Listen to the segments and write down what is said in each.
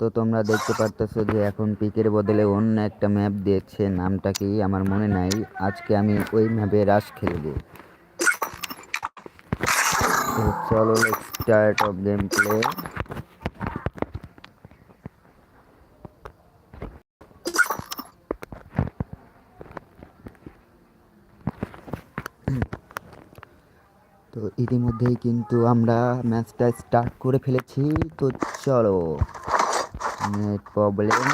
তো তোমরা দেখতে পারতেছো যে এখন পিকের বদলে অন্য একটা ম্যাপ দিয়েছে, নামটা কি আমার মনে নাই। আজকে আমি ওই ম্যাপে রাশ খেলব। চলো স্টার্ট অফ গেম প্লে তো ইতিমধ্যেই কিন্তু আমরা ম্যাচটা স্টার্ট করে ফেলেছি। তো চলো। নেট প্রবলেম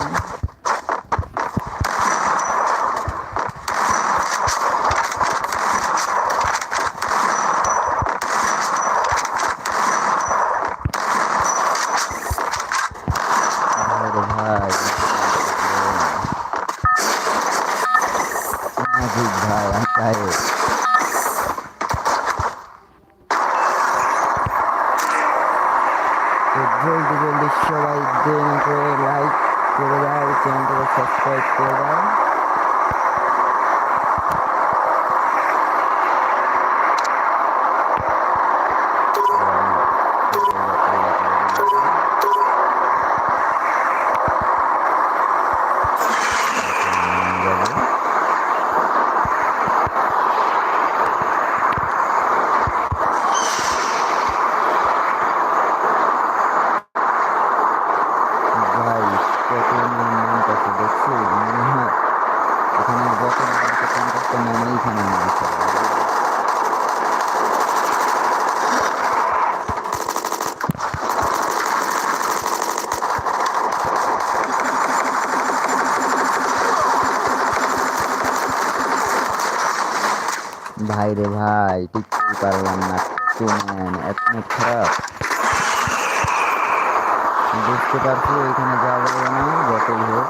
ভাই মাজিদ ভাই আঙ্কায় তো জলদি জলদি সবাই দেন করে লাইক করে দাও চ্যানেলটাকে সাবস্ক্রাইব করে দাও ভাই কত নাম কাছে দেখছি মনে হয় এখানে যত পঞ্চাশটা নাম এইখানে নামছে ভাই রে ভাই, টিকতেই পারলাম না কত ম্যান এত খারাপ। বুঝতে পারছি ওইখানে যাওয়া যাবে না, যতই হোক।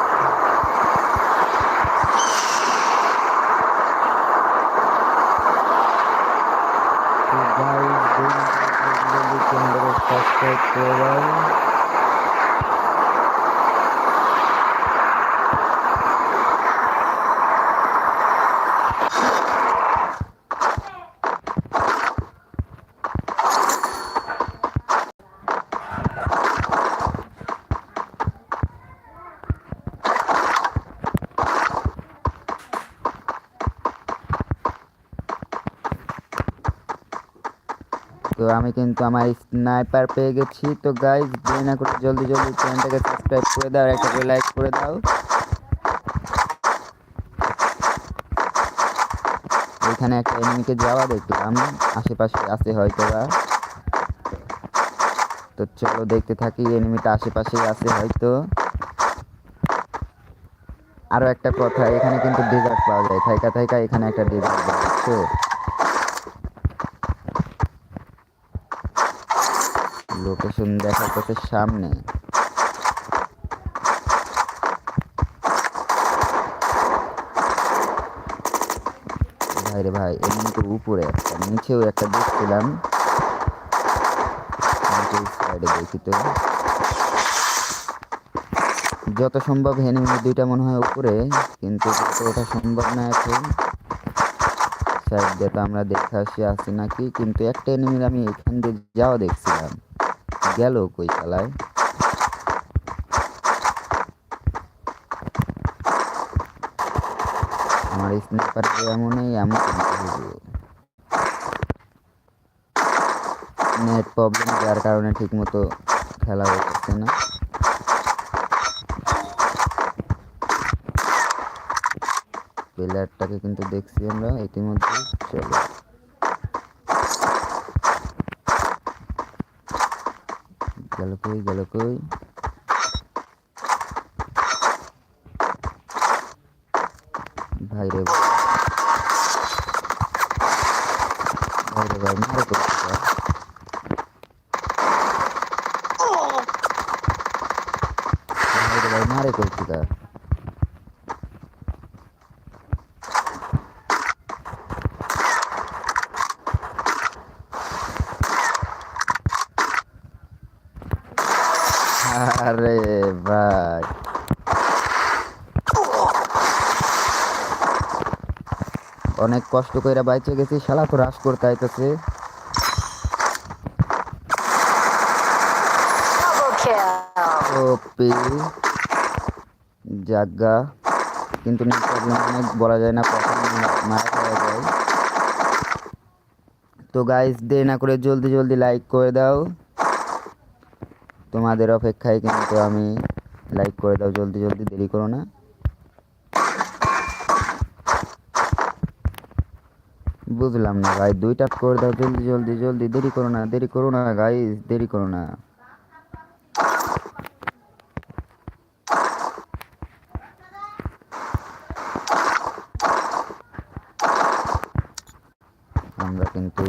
জলদি চ্যানেলটাকে সাবস্ক্রাইব করে তো আমি কিন্তু আমার স্নাইপার পেয়ে গেছি। তো গাইজ দেরি না করে জলদি জলদি চ্যানেলটাকে সাবস্ক্রাইব করে দাও একটা করে লাইক করে দাও। এখানে একটা এনিমিকে যাওয়া দেখলাম। আশেপাশে আছে হয়তো বা তো চলো দেখতে থাকি এনিমিটা আশেপাশে আছে হয়তো। আরও একটা কথা, এখানে কিন্তু ডেজার্ট পাওয়া যায়। থাইকা থাইকা এখানে একটা ডেজার্ট পাওয়া লোকেশন দেখা যাচ্ছে সামনে। ভাই রে ভাই এমনি তো উপরে একটা, নিচেও একটা দেখছিলাম। দেখি তো। যত সম্ভব হেনিমি দুইটা মনে হয় উপরে, কিন্তু ওটা সম্ভব না এখন সাইড দিয়ে তো আমরা দেখে আসি আসি নাকি? কিন্তু একটা এনিমির আমি এখান দিয়ে যাওয়া দেখছিলাম। গেল কই চালায় আমার স্নাইপার এমনই এমন নেট প্রবলেম যার কারণে ঠিক মতো খেলা হচ্ছে না। প্লেয়ারটাকে কিন্তু দেখছি আমরা ইতিমধ্যে চলো। গেল কই গেল কই ভাই রে ভাই ভাই রে ভাই মারে করছি ভাই রে ভাই মারে করছি তার আরে ভাই। অনেক কষ্ট কইরা বাইচে গেছি, শালা তো রাশ করতে আইতেছে। জাগা। কিন্তু অনেক, বলা যায় না কখন মারা যায়। তো গাইস দেরি না করে জলদি জলদি লাইক করে দাও। তোমাদের অপেক্ষায় কিন্তু আমি লাইক করে দাও, জলদি জলদি, দেরি করো না। বুঝলাম না ভাই দুইটা করে দাও, জলদি জলদি জলদি, দেরি করো না, দেরি করো না গাইস দেরি করো না। আমরা কিন্তু